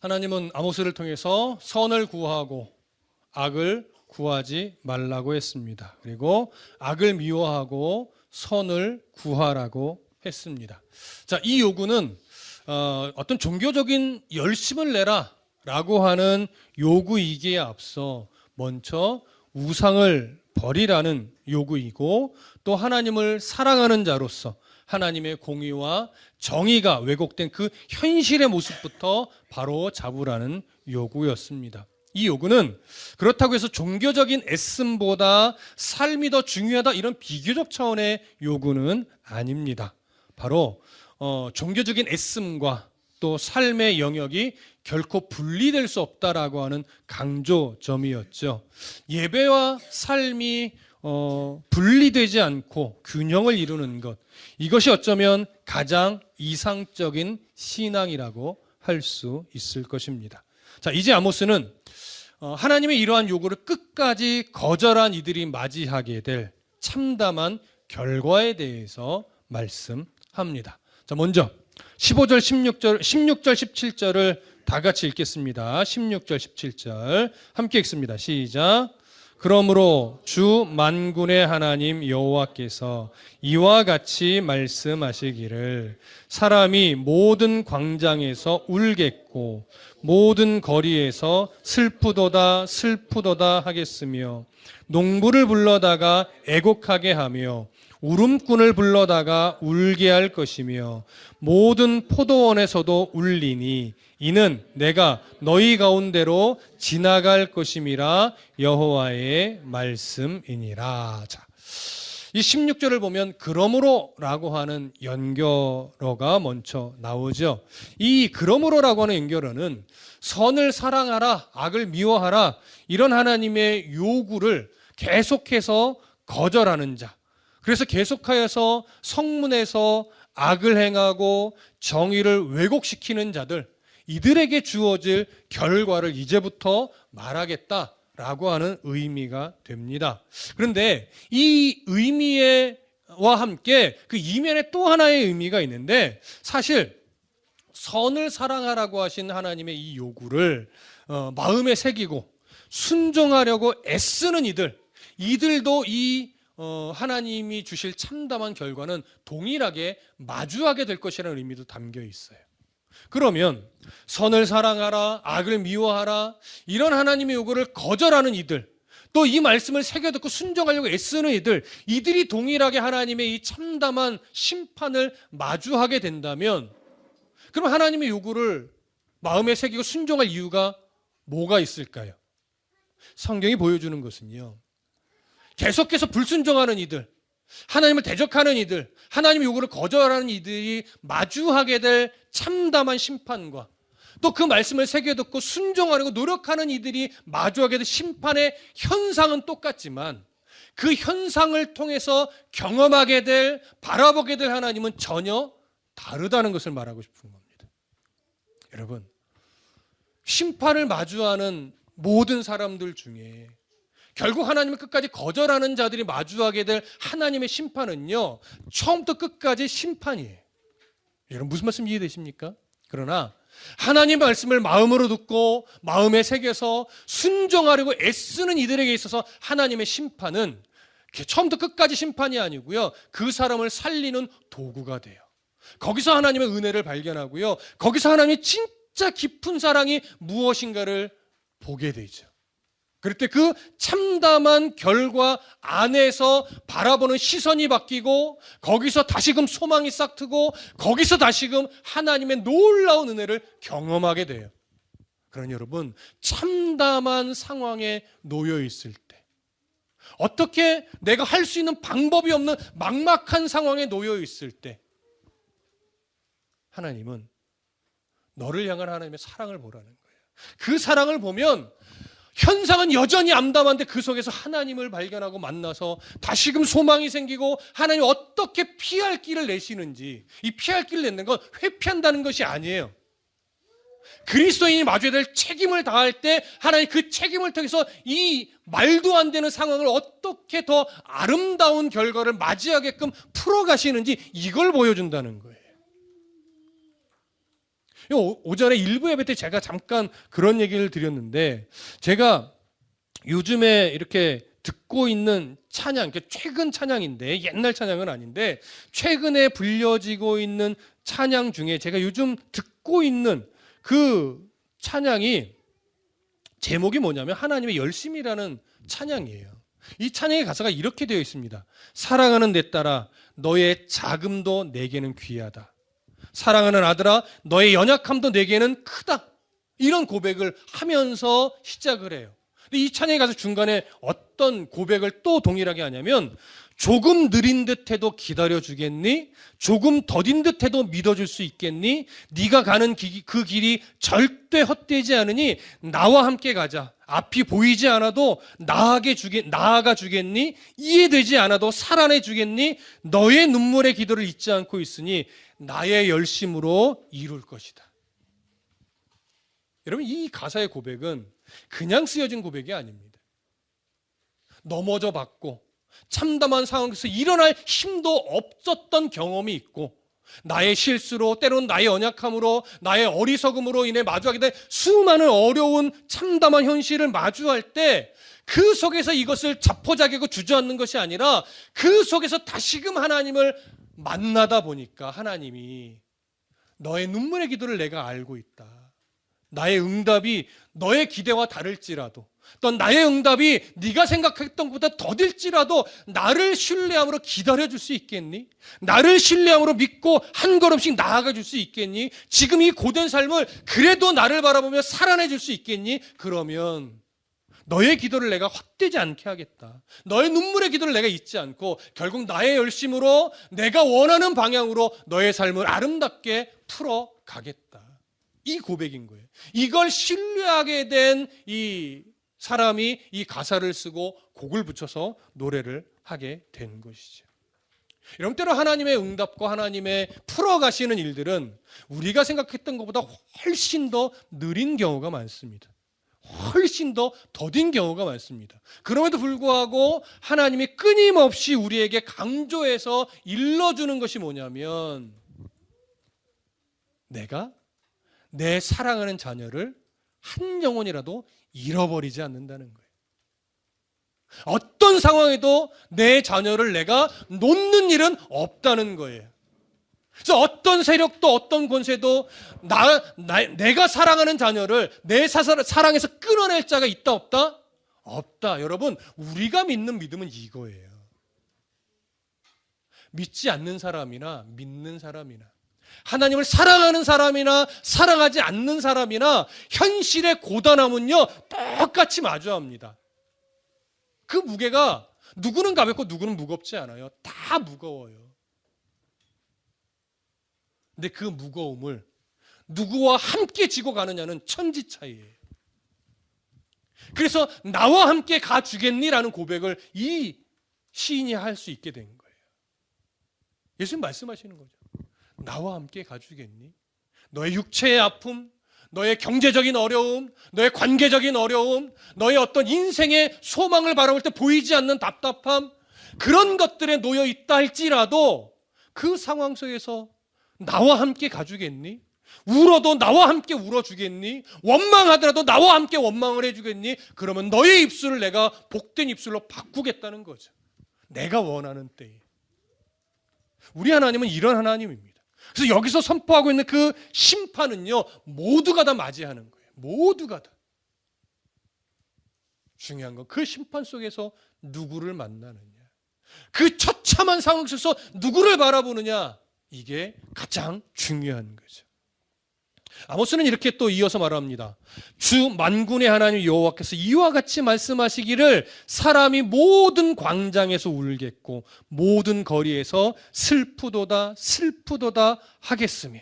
하나님은 아모스를 통해서 선을 구하고 악을 구하지 말라고 했습니다. 그리고 악을 미워하고 선을 구하라고 했습니다. 자, 이 요구는 어, 어떤 종교적인 열심을 내라라고 하는 요구이기에 앞서 먼저 우상을 버리라는 요구이고 또 하나님을 사랑하는 자로서 하나님의 공의와 정의가 왜곡된 그 현실의 모습부터 바로 잡으라는 요구였습니다. 이 요구는 그렇다고 해서 종교적인 애씀보다 삶이 더 중요하다 이런 비교적 차원의 요구는 아닙니다. 바로 어, 종교적인 애씀과 또 삶의 영역이 결코 분리될 수 없다라고 하는 강조점이었죠. 예배와 삶이 어, 분리되지 않고 균형을 이루는 것 이것이 어쩌면 가장 이상적인 신앙이라고 할 수 있을 것입니다. 자 이제 아모스는 어, 하나님의 이러한 요구를 끝까지 거절한 이들이 맞이하게 될 참담한 결과에 대해서 말씀합니다. 자 먼저 15절 16절 16절 17절을 다 같이 읽겠습니다. 16절 17절 함께 읽습니다. 시작. 그러므로 주 만군의 하나님 여호와께서 이와 같이 말씀하시기를 사람이 모든 광장에서 울겠고 모든 거리에서 슬프도다 슬프도다 하겠으며 농부를 불러다가 애곡하게 하며 울음꾼을 불러다가 울게 할 것이며 모든 포도원에서도 울리니 이는 내가 너희 가운데로 지나갈 것임이라 여호와의 말씀이니라. 자. 이 16절을 보면 그러므로라고 하는 연결어가 먼저 나오죠. 이 그러므로라고 하는 연결어는 선을 사랑하라, 악을 미워하라 이런 하나님의 요구를 계속해서 거절하는 자. 그래서 계속하여서 성문에서 악을 행하고 정의를 왜곡시키는 자들 이들에게 주어질 결과를 이제부터 말하겠다 라고 하는 의미가 됩니다. 그런데 이 의미와 함께 그 이면에 또 하나의 의미가 있는데 사실 선을 사랑하라고 하신 하나님의 이 요구를 어, 마음에 새기고 순종하려고 애쓰는 이들 이들도 이 어, 하나님이 주실 참담한 결과는 동일하게 마주하게 될 것이라는 의미도 담겨 있어요. 그러면 선을 사랑하라, 악을 미워하라 이런 하나님의 요구를 거절하는 이들, 또 이 말씀을 새겨 듣고 순종하려고 애쓰는 이들, 이들이 동일하게 하나님의 이 참담한 심판을 마주하게 된다면, 그럼 하나님의 요구를 마음에 새기고 순종할 이유가 뭐가 있을까요? 성경이 보여주는 것은요. 계속해서 불순종하는 이들, 하나님을 대적하는 이들, 하나님의 요구를 거절하는 이들이 마주하게 될 참담한 심판과 또 그 말씀을 새겨 듣고 순종하려고 노력하는 이들이 마주하게 될 심판의 현상은 똑같지만 그 현상을 통해서 경험하게 될 바라보게 될 하나님은 전혀 다르다는 것을 말하고 싶은 겁니다. 여러분, 심판을 마주하는 모든 사람들 중에 결국 하나님을 끝까지 거절하는 자들이 마주하게 될 하나님의 심판은요, 처음부터 끝까지 심판이에요. 여러분, 무슨 말씀 이해되십니까? 그러나, 하나님 말씀을 마음으로 듣고 마음에 새겨서 순종하려고 애쓰는 이들에게 있어서 하나님의 심판은 처음부터 끝까지 심판이 아니고요. 그 사람을 살리는 도구가 돼요. 거기서 하나님의 은혜를 발견하고요. 거기서 하나님의 진짜 깊은 사랑이 무엇인가를 보게 되죠. 때그 참담한 결과 안에서 바라보는 시선이 바뀌고 거기서 다시금 소망이 싹 트고 거기서 다시금 하나님의 놀라운 은혜를 경험하게 돼요. 그러니 여러분 참담한 상황에 놓여 있을 때 어떻게 내가 할 수 있는 방법이 없는 막막한 상황에 놓여 있을 때 하나님은 너를 향한 하나님의 사랑을 보라는 거예요. 그 사랑을 보면 현상은 여전히 암담한데 그 속에서 하나님을 발견하고 만나서 다시금 소망이 생기고 하나님 어떻게 피할 길을 내시는지 이 피할 길을 내는 건 회피한다는 것이 아니에요. 그리스도인이 마주해야 될 책임을 다할 때 하나님 그 책임을 통해서 이 말도 안 되는 상황을 어떻게 더 아름다운 결과를 맞이하게끔 풀어가시는지 이걸 보여준다는 거예요. 오- 오전에 일부 예배 때 제가 잠깐 그런 얘기를 드렸는데 제가 요즘에 이렇게 듣고 있는 찬양, 그러니까 최근 찬양인데 옛날 찬양은 아닌데 최근에 불려지고 있는 찬양 중에 제가 요즘 듣고 있는 그 찬양이 제목이 뭐냐면 하나님의 열심이라는 찬양이에요. 이 찬양의 가사가 이렇게 되어 있습니다. 사랑하는 내 딸아, 너의 자금도 내게는 귀하다. 사랑하는 아들아, 너의 연약함도 내게는 크다. 이런 고백을 하면서 시작을 해요. 근데 이 찬양에 가서 중간에 어떤 고백을 또 동일하게 하냐면 조금 느린 듯해도 기다려 주겠니? 조금 더딘 듯해도 믿어줄 수 있겠니? 네가 가는 기- 그 길이 절대 헛되지 않으니 나와 함께 가자. 앞이 보이지 않아도 나아게 주겠 나아가 주겠니? 이해되지 않아도 살아내 주겠니? 너의 눈물의 기도를 잊지 않고 있으니 나의 열심으로 이룰 것이다. 여러분 이 가사의 고백은 그냥 쓰여진 고백이 아닙니다. 넘어져 봤고 참담한 상황에서 일어날 힘도 없었던 경험이 있고 나의 실수로 때론 나의 연약함으로 나의 어리석음으로 인해 마주하게 된 수많은 어려운 참담한 현실을 마주할 때 그 속에서 이것을 자포자기고 주저앉는 것이 아니라 그 속에서 다시금 하나님을 만나다 보니까 하나님이 너의 눈물의 기도를 내가 알고 있다. 나의 응답이 너의 기대와 다를지라도 또 나의 응답이 네가 생각했던 것보다 더딜지라도 나를 신뢰함으로 기다려줄 수 있겠니? 나를 신뢰함으로 믿고 한 걸음씩 나아가 줄 수 있겠니? 지금 이 고된 삶을 그래도 나를 바라보며 살아내 줄 수 있겠니? 그러면 너의 기도를 내가 헛되지 않게 하겠다. 너의 눈물의 기도를 내가 잊지 않고 결국 나의 열심으로 내가 원하는 방향으로 너의 삶을 아름답게 풀어 가겠다. 이 고백인 거예요. 이걸 신뢰하게 된 이 사람이 이 가사를 쓰고 곡을 붙여서 노래를 하게 된 것이죠. 이런 때로 하나님의 응답과 하나님의 풀어가시는 일들은 우리가 생각했던 것보다 훨씬 더 느린 경우가 많습니다. 훨씬 더 더딘 경우가 많습니다. 그럼에도 불구하고 하나님이 끊임없이 우리에게 강조해서 일러주는 것이 뭐냐면 내가 내 사랑하는 자녀를 한 영혼이라도 잃어버리지 않는다는 거예요. 어떤 상황에도 내 자녀를 내가 놓는 일은 없다는 거예요. 그래서 어떤 세력도 어떤 권세도 나, 나- 내가 사랑하는 자녀를 내 사, 사랑에서 끊어낼 자가 있다 없다? 없다. 여러분 우리가 믿는 믿음은 이거예요. 믿지 않는 사람이나 믿는 사람이나 하나님을 사랑하는 사람이나 사랑하지 않는 사람이나 현실의 고단함은요 똑같이 마주합니다. 그 무게가 누구는 가볍고 누구는 무겁지 않아요. 다 무거워요. 근데 그 무거움을 누구와 함께 지고 가느냐는 천지 차이예요. 그래서 나와 함께 가 주겠니라는 고백을 이 시인이 할 수 있게 된 거예요. 예수님 말씀하시는 거죠. 나와 함께 가 주겠니? 너의 육체의 아픔, 너의 경제적인 어려움, 너의 관계적인 어려움, 너의 어떤 인생의 소망을 바라볼 때 보이지 않는 답답함, 그런 것들에 놓여 있다 할지라도 그 상황 속에서 나와 함께 가주겠니? 울어도 나와 함께 울어주겠니? 원망하더라도 나와 함께 원망을 해주겠니? 그러면 너의 입술을 내가 복된 입술로 바꾸겠다는 거죠. 내가 원하는 때에. 우리 하나님은 이런 하나님입니다. 그래서 여기서 선포하고 있는 그 심판은요, 모두가 다 맞이하는 거예요. 모두가 다. 중요한 건 그 심판 속에서 누구를 만나느냐. 그 처참한 상황 속에서 누구를 바라보느냐. 이게 가장 중요한 거죠. 아모스는 이렇게 또 이어서 말합니다. 주 만군의 하나님 여호와께서 이와 같이 말씀하시기를 사람이 모든 광장에서 울겠고 모든 거리에서 슬프도다 슬프도다 하겠으며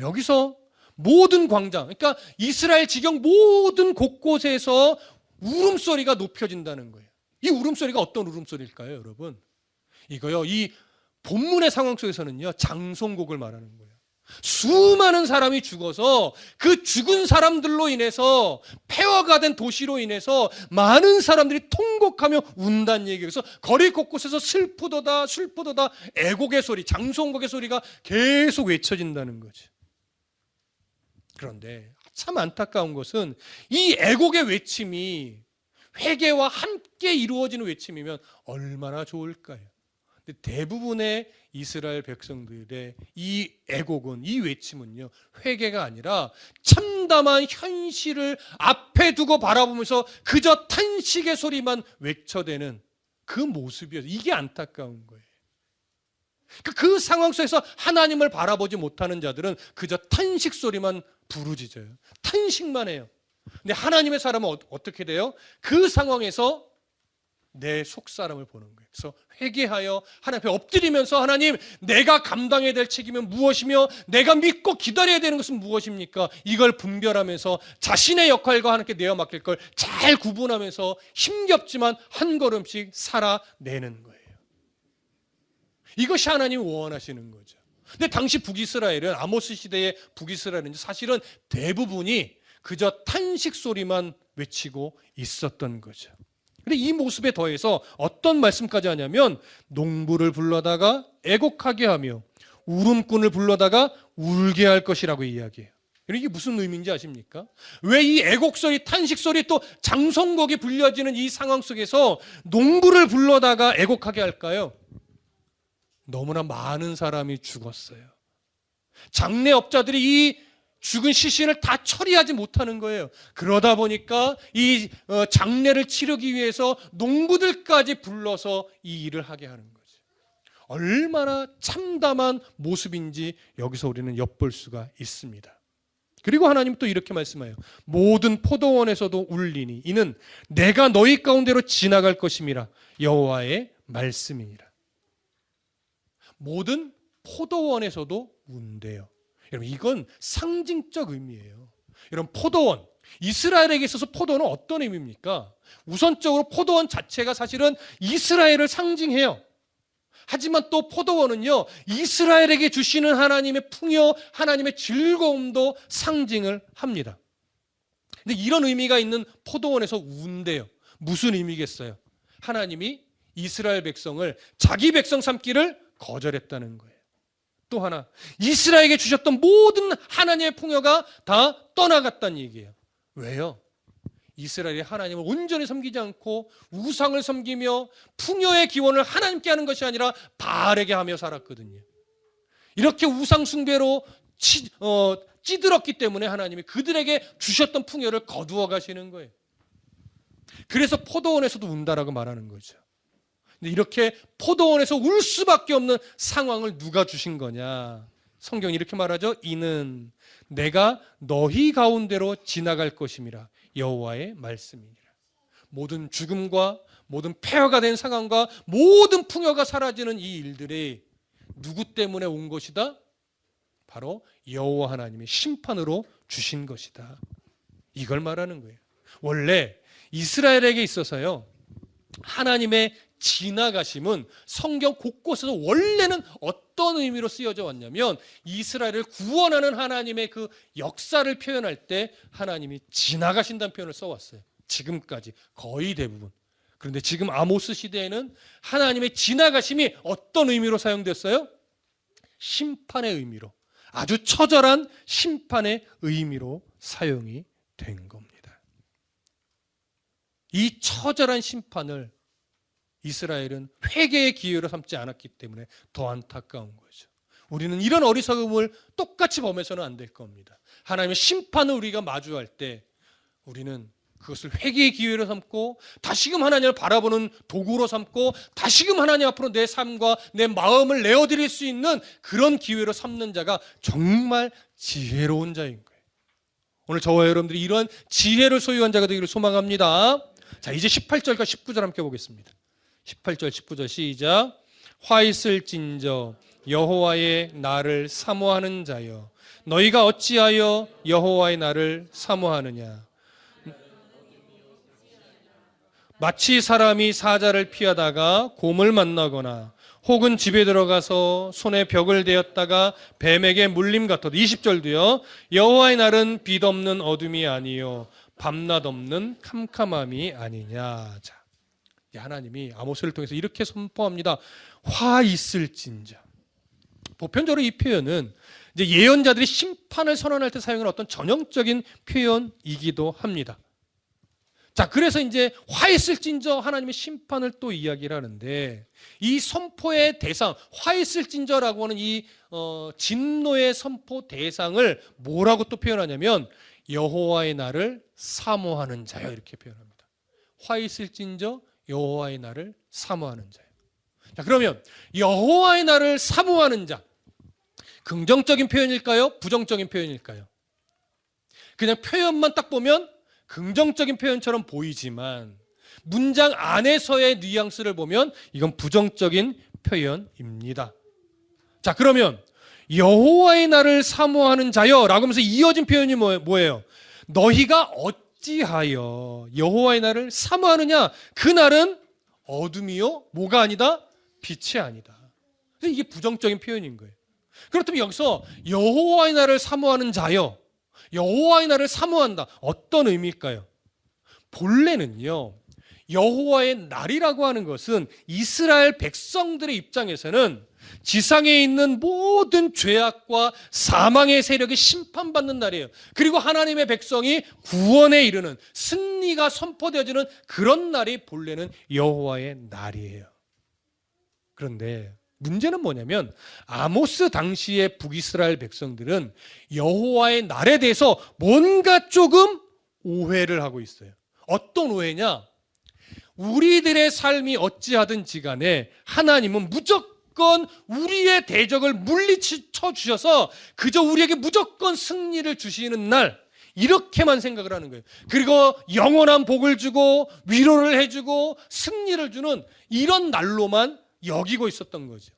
여기서 모든 광장 그러니까 이스라엘 지경 모든 곳곳에서 울음소리가 높여진다는 거예요. 이 울음소리가 어떤 울음소리일까요, 여러분? 이거요. 이 본문의 상황 속에서는요. 장송곡을 말하는 거예요. 수많은 사람이 죽어서 그 죽은 사람들로 인해서 폐허가 된 도시로 인해서 많은 사람들이 통곡하며 운다는. 그래서 거리 곳곳에서 슬프도다 슬프도다 애곡의 소리, 장송곡의 소리가 계속 외쳐진다는 거죠. 그런데 참 안타까운 것은 이 애곡의 외침이 회개와 함께 이루어지는 외침이면 얼마나 좋을까요? 대부분의 이스라엘 백성들의 이 애곡은 이 외침은요 회개가 아니라 참담한 현실을 앞에 두고 바라보면서 그저 탄식의 소리만 외쳐대는 그 모습이어서 이게 안타까운 거예요. 그, 그 상황 속에서 하나님을 바라보지 못하는 자들은 그저 탄식 소리만 부르짖어요. 탄식만 해요. 근데 하나님의 사람은 어, 어떻게 돼요? 그 상황에서 내 속사람을 보는 거예요. 그래서 회개하여 하나님 앞에 엎드리면서 하나님 내가 감당해야 될 책임은 무엇이며 내가 믿고 기다려야 되는 것은 무엇입니까? 이걸 분별하면서 자신의 역할과 하나님께 내어 맡길 걸 잘 구분하면서 힘겹지만 한 걸음씩 살아내는 거예요. 이것이 하나님이 원하시는 거죠. 근데 당시 북이스라엘은 아모스 시대의 북이스라엘은 사실은 대부분이 그저 탄식 소리만 외치고 있었던 거죠. 근데 이 모습에 더해서 어떤 말씀까지 하냐면 농부를 불러다가 애곡하게 하며 울음꾼을 불러다가 울게 할 것이라고 이야기해요. 이게 무슨 의미인지 아십니까? 왜 이 애곡 소리, 탄식 소리 또 장성곡이 불려지는 이 상황 속에서 농부를 불러다가 애곡하게 할까요? 너무나 많은 사람이 죽었어요. 장례업자들이 이 죽은 시신을 다 처리하지 못하는 거예요. 그러다 보니까 이 어, 장례를 치르기 위해서 농부들까지 불러서 이 일을 하게 하는 거죠. 얼마나 참담한 모습인지 여기서 우리는 엿볼 수가 있습니다. 그리고 하나님 또 이렇게 말씀해요. 모든 포도원에서도 울리니 이는 내가 너희 가운데로 지나갈 것임이라 여호와의 말씀이니라. 모든 포도원에서도 운대요. 여러분 이건 상징적 의미예요. 여러분 포도원 이스라엘에게 있어서 포도는 어떤 의미입니까? 우선적으로 포도원 자체가 사실은 이스라엘을 상징해요. 하지만 또 포도원은요 이스라엘에게 주시는 하나님의 풍요, 하나님의 즐거움도 상징을 합니다. 근데 이런 의미가 있는 포도원에서 운대요. 무슨 의미겠어요? 하나님이 이스라엘 백성을 자기 백성 삼기를 거절했다는 거예요. 또 하나 이스라엘에게 주셨던 모든 하나님의 풍요가 다 떠나갔다는 얘기예요. 왜요? 이스라엘이 하나님을 온전히 섬기지 않고 우상을 섬기며 풍요의 기원을 하나님께 하는 것이 아니라 바알에게 하며 살았거든요. 이렇게 우상 숭배로 치, 어, 찌들었기 때문에 하나님이 그들에게 주셨던 풍요를 거두어 가시는 거예요. 그래서 포도원에서도 운다라고 말하는 거죠. 이렇게 포도원에서 울 수밖에 없는 상황을 누가 주신 거냐? 성경이 이렇게 말하죠. 이는 내가 너희 가운데로 지나갈 것임이라 여호와의 말씀이니라. 모든 죽음과 모든 폐허가 된 상황과 모든 풍요가 사라지는 이 일들이 누구 때문에 온 것이다? 바로 여호와 하나님의 심판으로 주신 것이다. 이걸 말하는 거예요. 원래 이스라엘에게 있어서요. 하나님의 지나가심은 성경 곳곳에서 원래는 어떤 의미로 쓰여져 왔냐면 이스라엘을 구원하는 하나님의 그 역사를 표현할 때 하나님이 지나가신다는 표현을 써왔어요. 지금까지 거의 대부분. 그런데 지금 아모스 시대에는 하나님의 지나가심이 어떤 의미로 사용됐어요? 심판의 의미로. 아주 처절한 심판의 의미로 사용이 된 겁니다. 이 처절한 심판을 이스라엘은 회개의 기회로 삼지 않았기 때문에 더 안타까운 거죠. 우리는 이런 어리석음을 똑같이 범해서는 안 될 겁니다. 하나님의 심판을 우리가 마주할 때 우리는 그것을 회개의 기회로 삼고 다시금 하나님을 바라보는 도구로 삼고 다시금 하나님 앞으로 내 삶과 내 마음을 내어드릴 수 있는 그런 기회로 삼는 자가 정말 지혜로운 자인 거예요. 오늘 저와 여러분들이 이런 지혜를 소유한 자가 되기를 소망합니다. 자, 이제 18절과 19절 함께 보겠습니다. 18절 19절 시작. 화 있을진저 여호와의 나를 사모하는 자여. 너희가 어찌하여 여호와의 나를 사모하느냐? 마치 사람이 사자를 피하다가 곰을 만나거나 혹은 집에 들어가서 손에 벽을 대었다가 뱀에게 물림 같아도 20절도요. 여호와의 날은 빛 없는 어둠이 아니요 밤낮 없는 캄캄함이 아니냐. 자 하나님이 아모스를 통해서 이렇게 선포합니다. 화 있을진저. 보편적으로 이 표현은 이제 예언자들이 심판을 선언할 때 사용하는 어떤 전형적인 표현이기도 합니다. 자, 그래서 이제 화 있을진저 하나님의 심판을 또 이야기를 하는데 이 선포의 대상, 화 있을진저라고 하는 이 어, 진노의 선포 대상을 뭐라고 또 표현하냐면 여호와의 날을 사모하는 자요 이렇게 표현합니다. 화 있을진저 여호와의 날을 사모하는 자요. 자, 그러면 여호와의 날을 사모하는 자 긍정적인 표현일까요? 부정적인 표현일까요? 그냥 표현만 딱 보면 긍정적인 표현처럼 보이지만 문장 안에서의 뉘앙스를 보면 이건 부정적인 표현입니다. 자, 그러면 여호와의 날을 사모하는 자여라고 하면서 이어진 표현이 뭐- 뭐예요? 너희가 어찌 하여 여호와의 날을 사모하느냐? 그 날은 어둠이요 뭐가 아니다? 빛이 아니다. 이게 부정적인 표현인 거예요. 그렇다면 여기서 여호와의 날을 사모하는 자여 여호와의 날을 사모한다. 어떤 의미일까요? 본래는요. 여호와의 날이라고 하는 것은 이스라엘 백성들의 입장에서는 지상에 있는 모든 죄악과 사망의 세력이 심판받는 날이에요. 그리고 하나님의 백성이 구원에 이르는 승리가 선포되어지는 그런 날이 본래는 여호와의 날이에요. 그런데 문제는 뭐냐면 아모스 당시의 북이스라엘 백성들은 여호와의 날에 대해서 뭔가 조금 오해를 하고 있어요. 어떤 오해냐? 우리들의 삶이 어찌하든지 간에 하나님은 무조건 우리의 대적을 물리쳐 주셔서 그저 우리에게 무조건 승리를 주시는 날 이렇게만 생각을 하는 거예요. 그리고 영원한 복을 주고 위로를 해주고 승리를 주는 이런 날로만 여기고 있었던 거죠.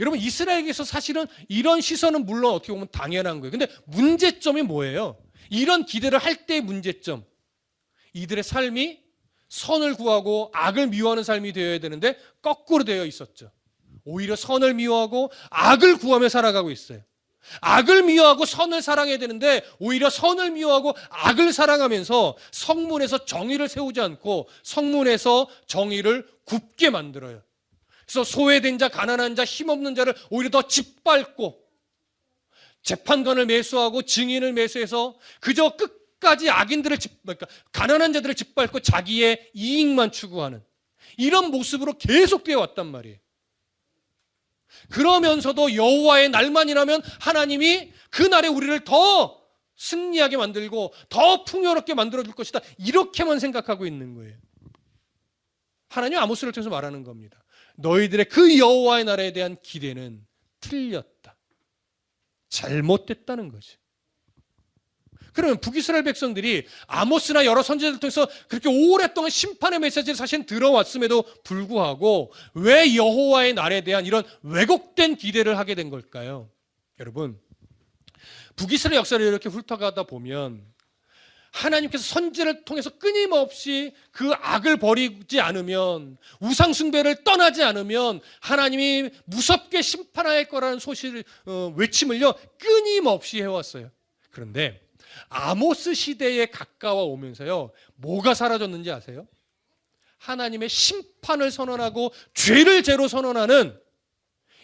여러분 이스라엘에게서 사실은 이런 시선은 물론 어떻게 보면 당연한 거예요. 근데 문제점이 뭐예요? 이런 기대를 할 때의 문제점. 이들의 삶이 선을 구하고 악을 미워하는 삶이 되어야 되는데 거꾸로 되어 있었죠. 오히려 선을 미워하고 악을 구하며 살아가고 있어요. 악을 미워하고 선을 사랑해야 되는데 오히려 선을 미워하고 악을 사랑하면서 성문에서 정의를 세우지 않고 성문에서 정의를 굽게 만들어요. 그래서 소외된 자, 가난한 자, 힘없는 자를 오히려 더 짓밟고 재판관을 매수하고 증인을 매수해서 그저 끝까지 악인들을 짓, 그러니까 가난한 자들을 짓밟고 자기의 이익만 추구하는 이런 모습으로 계속되어 왔단 말이에요. 그러면서도 여호와의 날만이라면 하나님이 그 날에 우리를 더 승리하게 만들고 더 풍요롭게 만들어 줄 것이다. 이렇게만 생각하고 있는 거예요. 하나님 아모스를 통해서 말하는 겁니다. 너희들의 그 여호와의 나라에 대한 기대는 틀렸다. 잘못됐다는 거죠. 그러면 북이스라엘 백성들이 아모스나 여러 선지자들 통해서 그렇게 오랫동안 심판의 메시지를 사실 들어왔음에도 불구하고 왜 여호와의 날에 대한 이런 왜곡된 기대를 하게 된 걸까요? 여러분, 북이스라엘 역사를 이렇게 훑어가다 보면 하나님께서 선지를 통해서 끊임없이 그 악을 버리지 않으면 우상 숭배를 떠나지 않으면 하나님이 무섭게 심판할 거라는 소식을 어, 외침을요 끊임없이 해왔어요. 그런데 아모스 시대에 가까워 오면서요 뭐가 사라졌는지 아세요? 하나님의 심판을 선언하고 죄를 죄로 선언하는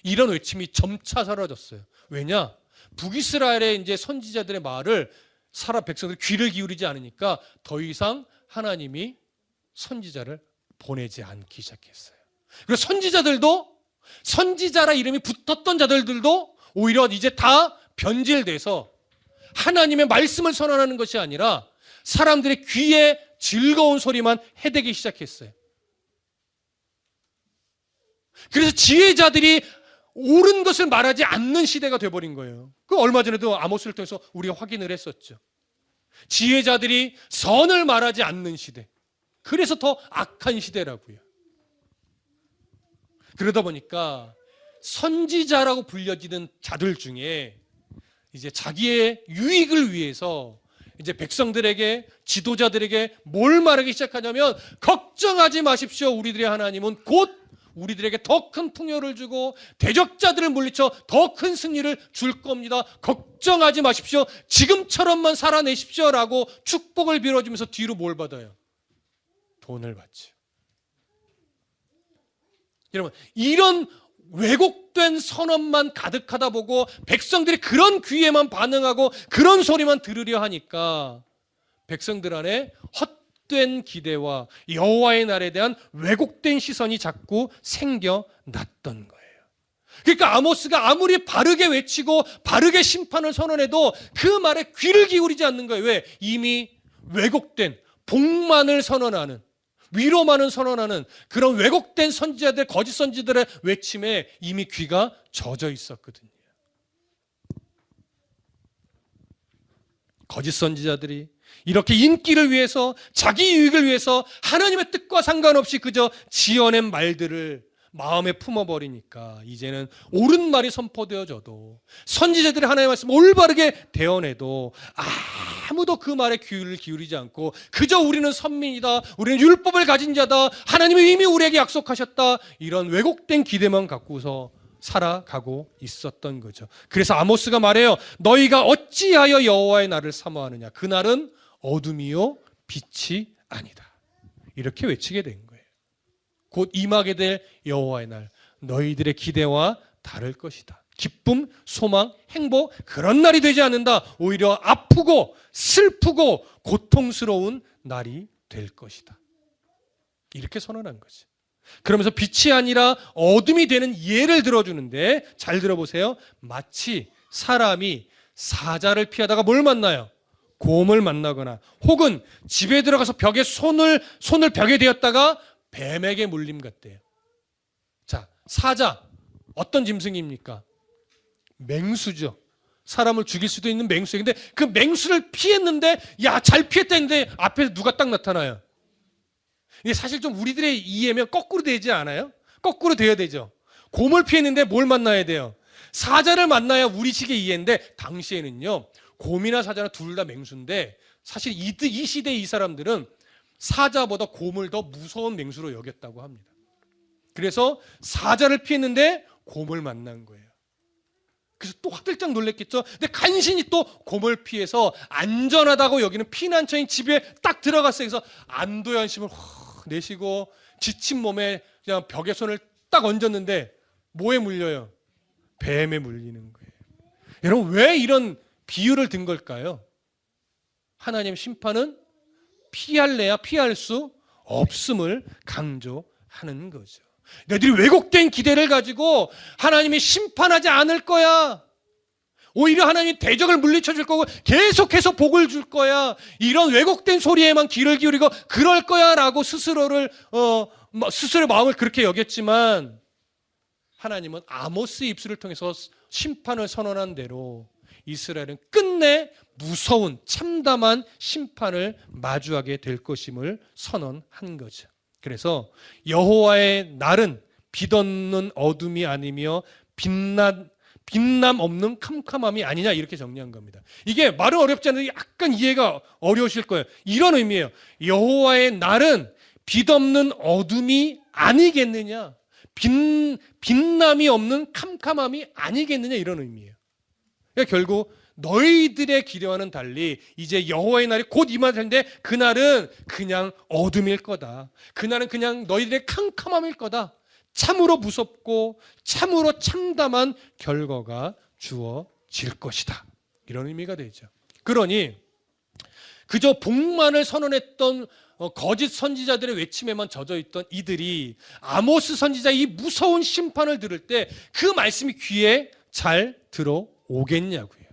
이런 외침이 점차 사라졌어요. 왜냐? 북이스라엘의 이제 선지자들의 말을 사라 백성들이 귀를 기울이지 않으니까 더 이상 하나님이 선지자를 보내지 않기 시작했어요. 그리고 선지자들도 선지자라 이름이 붙었던 자들도 오히려 이제 다 변질돼서 하나님의 말씀을 선언하는 것이 아니라 사람들의 귀에 즐거운 소리만 해대기 시작했어요. 그래서 지혜자들이 옳은 것을 말하지 않는 시대가 돼버린 거예요. 그 얼마 전에도 아모스를 통해서 우리가 확인을 했었죠. 지혜자들이 선을 말하지 않는 시대. 그래서 더 악한 시대라고요. 그러다 보니까 선지자라고 불려지는 자들 중에 이제 자기의 유익을 위해서 이제 백성들에게 지도자들에게 뭘 말하기 시작하냐면 걱정하지 마십시오. 우리들의 하나님은 곧 우리들에게 더 큰 풍요를 주고 대적자들을 물리쳐 더 큰 승리를 줄 겁니다. 걱정하지 마십시오. 지금처럼만 살아내십시오라고 축복을 빌어주면서 뒤로 뭘 받아요? 돈을 받죠. 여러분, 이런 왜곡된 선언만 가득하다 보고 백성들이 그런 귀에만 반응하고 그런 소리만 들으려 하니까 백성들 안에 헛된 기대와 여호와의 날에 대한 왜곡된 시선이 자꾸 생겨났던 거예요. 그러니까 아모스가 아무리 바르게 외치고 바르게 심판을 선언해도 그 말에 귀를 기울이지 않는 거예요. 왜? 이미 왜곡된 복만을 선언하는 위로만을 선언하는 그런 왜곡된 선지자들 거짓 선지들의 외침에 이미 귀가 젖어 있었거든요. 거짓 선지자들이 이렇게 인기를 위해서 자기 유익을 위해서 하나님의 뜻과 상관없이 그저 지어낸 말들을 마음에 품어버리니까 이제는 옳은 말이 선포되어져도 선지자들이 하나님의 말씀 올바르게 대언해도 아 무도 그 말에 귀를 기울이지 않고 그저 우리는 선민이다 우리는 율법을 가진 자다 하나님이 이미 우리에게 약속하셨다 이런 왜곡된 기대만 갖고서 살아가고 있었던 거죠. 그래서 아모스가 말해요. 너희가 어찌하여 여호와의 날을 사모하느냐? 그 날은 어둠이요 빛이 아니다. 이렇게 외치게 된 거예요. 곧 임하게 될 여호와의 날 너희들의 기대와 다를 것이다. 기쁨, 소망, 행복 그런 날이 되지 않는다. 오히려 아프고 슬프고 고통스러운 날이 될 것이다. 이렇게 선언한 거지. 그러면서 빛이 아니라 어둠이 되는 예를 들어주는데 잘 들어보세요. 마치 사람이 사자를 피하다가 뭘 만나요? 곰을 만나거나 혹은 집에 들어가서 벽에 손을 손을 벽에 대었다가 뱀에게 물림 같대요. 자, 사자 어떤 짐승입니까? 맹수죠. 사람을 죽일 수도 있는 맹수예요. 근데 그 맹수를 피했는데 야, 잘 피했다 했는데 앞에서 누가 딱 나타나요. 이게 사실 좀 우리들의 이해면 거꾸로 되지 않아요? 거꾸로 돼야 되죠. 곰을 피했는데 뭘 만나야 돼요? 사자를 만나야 우리식의 이해인데 당시에는요. 곰이나 사자나 둘 다 맹수인데 사실 이, 이 시대 이 사람들은 사자보다 곰을 더 무서운 맹수로 여겼다고 합니다. 그래서 사자를 피했는데 곰을 만난 거예요. 그래서 또 화들짝 놀랬겠죠. 근데 간신히 또 곰을 피해서 안전하다고 여기는 피난처인 집에 딱 들어갔어요. 그래서 안도의 한심을 확 내쉬고 지친 몸에 그냥 벽에 손을 딱 얹었는데 뭐에 물려요? 뱀에 물리는 거예요. 여러분 왜 이런 비유를 든 걸까요? 하나님의 심판은 피할래야 피할 수 없음을 강조하는 거죠. 너희들이 왜곡된 기대를 가지고 하나님이 심판하지 않을 거야. 오히려 하나님이 대적을 물리쳐 줄 거고 계속해서 복을 줄 거야. 이런 왜곡된 소리에만 귀를 기울이고 그럴 거야라고 스스로를 어 스스로의 마음을 그렇게 여겼지만 하나님은 아모스 입술을 통해서 심판을 선언한 대로 이스라엘은 끝내 무서운 참담한 심판을 마주하게 될 것임을 선언한 거죠. 그래서 여호와의 날은 빛없는 어둠이 아니며 빛난 빛남 없는 캄캄함이 아니냐 이렇게 정리한 겁니다. 이게 말은 어렵지 않은데 약간 이해가 어려우실 거예요. 이런 의미예요. 여호와의 날은 빛없는 어둠이 아니겠느냐? 빛, 빛남이 없는 캄캄함이 아니겠느냐 이런 의미예요. 그러니까 결국 너희들의 기대와는 달리 이제 여호와의 날이 곧 임할 텐데 그날은 그냥 어둠일 거다. 그날은 그냥 너희들의 캄캄함일 거다. 참으로 무섭고 참으로 참담한 결과가 주어질 것이다. 이런 의미가 되죠. 그러니 그저 복만을 선언했던 어, 거짓 선지자들의 외침에만 젖어 있던 이들이 아모스 선지자 이 무서운 심판을 들을 때 그 말씀이 귀에 잘 들어오겠냐고요.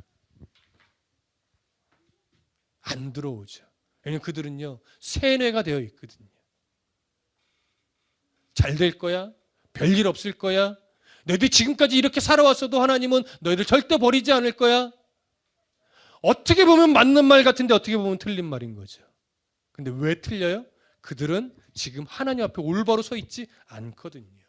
안 들어오죠. 왜냐면 그들은요, 세뇌가 되어 있거든요. 잘 될 거야? 별일 없을 거야? 너희들 지금까지 이렇게 살아왔어도 하나님은 너희들 절대 버리지 않을 거야? 어떻게 보면 맞는 말 같은데 어떻게 보면 틀린 말인 거죠. 근데 왜 틀려요? 그들은 지금 하나님 앞에 올바로 서 있지 않거든요.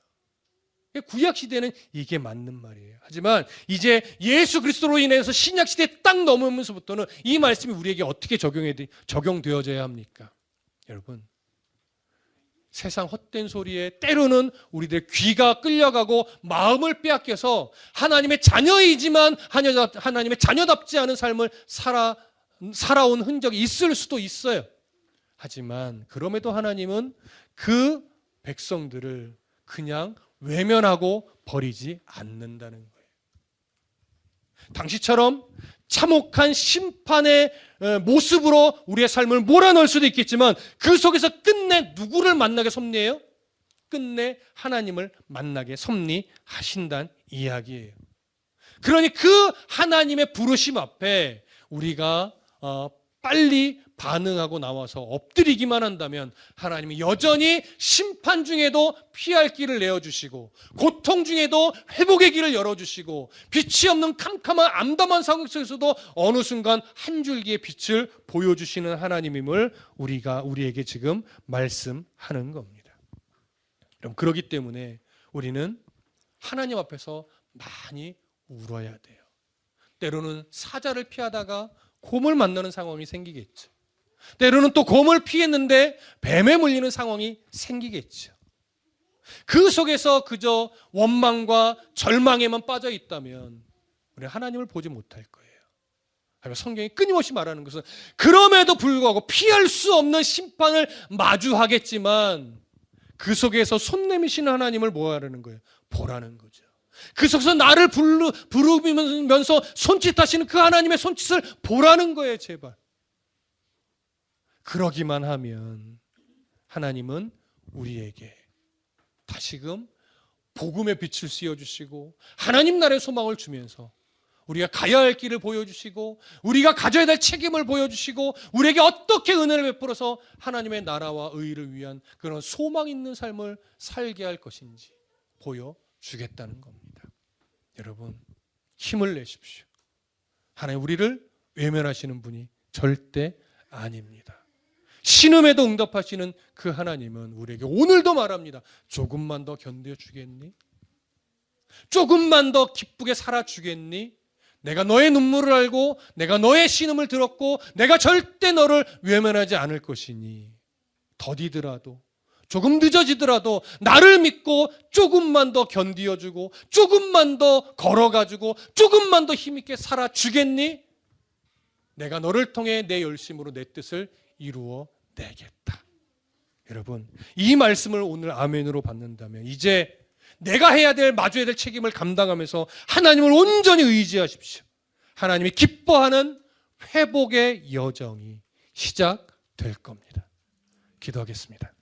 구약 시대는 이게 맞는 말이에요. 하지만 이제 예수 그리스도로 인해서 신약 시대에 딱 넘으면서부터는 이 말씀이 우리에게 어떻게 적용해 적용되어져야 합니까? 여러분 세상 헛된 소리에 때로는 우리들 귀가 끌려가고 마음을 빼앗겨서 하나님의 자녀이지만 하나님의 자녀답지 않은 삶을 살아 살아온 흔적이 있을 수도 있어요. 하지만 그럼에도 하나님은 그 백성들을 그냥 외면하고 버리지 않는다는 거예요. 당시처럼 참혹한 심판의 어, 모습으로 우리의 삶을 몰아넣을 수도 있겠지만 그 속에서 끝내 누구를 만나게 섭리해요? 끝내 하나님을 만나게 섭리하신다는 이야기예요. 그러니 그 하나님의 부르심 앞에 우리가 어, 빨리 반응하고 나와서 엎드리기만 한다면 하나님이 여전히 심판 중에도 피할 길을 내어주시고 고통 중에도 회복의 길을 열어주시고 빛이 없는 캄캄한 암담한 상황 속에서도 어느 순간 한 줄기의 빛을 보여주시는 하나님임을 우리가 우리에게 지금 말씀하는 겁니다. 그럼 그러기 때문에 우리는 하나님 앞에서 많이 울어야 돼요. 때로는 사자를 피하다가 곰을 만나는 상황이 생기겠죠. 때로는 또 곰을 피했는데 뱀에 물리는 상황이 생기겠죠. 그 속에서 그저 원망과 절망에만 빠져 있다면 우리 하나님을 보지 못할 거예요. 성경이 끊임없이 말하는 것은 그럼에도 불구하고 피할 수 없는 심판을 마주하겠지만 그 속에서 손 내미시는 하나님을 뭐 하라는 거예요? 보라는 거죠. 그 속에서 나를 부르, 부르면서 손짓하시는 그 하나님의 손짓을 보라는 거예요, 제발. 그러기만 하면 하나님은 우리에게 다시금 복음의 빛을 씌워주시고 하나님 나라의 소망을 주면서 우리가 가야 할 길을 보여주시고 우리가 가져야 될 책임을 보여주시고 우리에게 어떻게 은혜를 베풀어서 하나님의 나라와 의를 위한 그런 소망 있는 삶을 살게 할 것인지 보여주겠다는 겁니다. 여러분 힘을 내십시오. 하나님 우리를 외면하시는 분이 절대 아닙니다. 신음에도 응답하시는 그 하나님은 우리에게 오늘도 말합니다. 조금만 더 견뎌 주겠니? 조금만 더 기쁘게 살아 주겠니? 내가 너의 눈물을 알고 내가 너의 신음을 들었고 내가 절대 너를 외면하지 않을 것이니 더디더라도 조금 늦어지더라도 나를 믿고 조금만 더 견디어 주고 조금만 더 걸어가 주고 조금만 더 힘있게 살아 주겠니? 내가 너를 통해 내 열심으로 내 뜻을 이루어 내겠다. 여러분, 이 말씀을 오늘 아멘으로 받는다면 이제 내가 해야 될 마주해야 될 책임을 감당하면서 하나님을 온전히 의지하십시오. 하나님이 기뻐하는 회복의 여정이 시작될 겁니다. 기도하겠습니다.